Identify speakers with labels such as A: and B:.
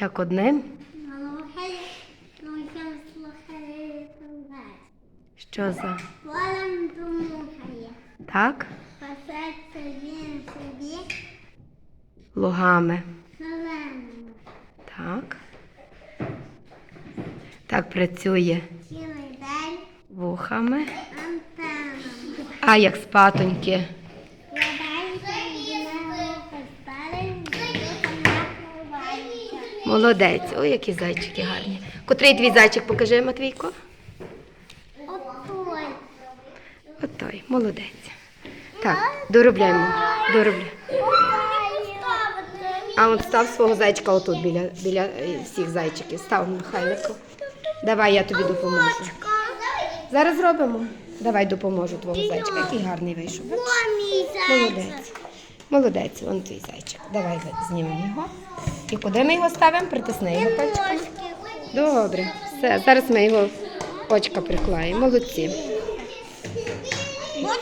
A: Як одним? Що за?
B: Полем.
A: Так? Лугами. Так. Так працює
B: Цілий день
A: вухами. А як спатоньки. Молодець. Ой, які зайчики гарні. Котрий твій зайчик покажи, Матвійко?
B: Отой.
A: Отой, молодець. Так, доробляємо. Доробляємо. А от став свого зайчика отут біля, біля е, всіх зайчиків. Став Михайлику. Давай я тобі допоможу. Зараз зробимо. Давай допоможу твого зайчика. Який гарний вийшов. Молодець. Молодець, вон твій зайчик. Давай знімемо його. І куди ми його ставимо? Притисни його пальчиком. Добре, все. Зараз ми його очка приклаємо. Молодці.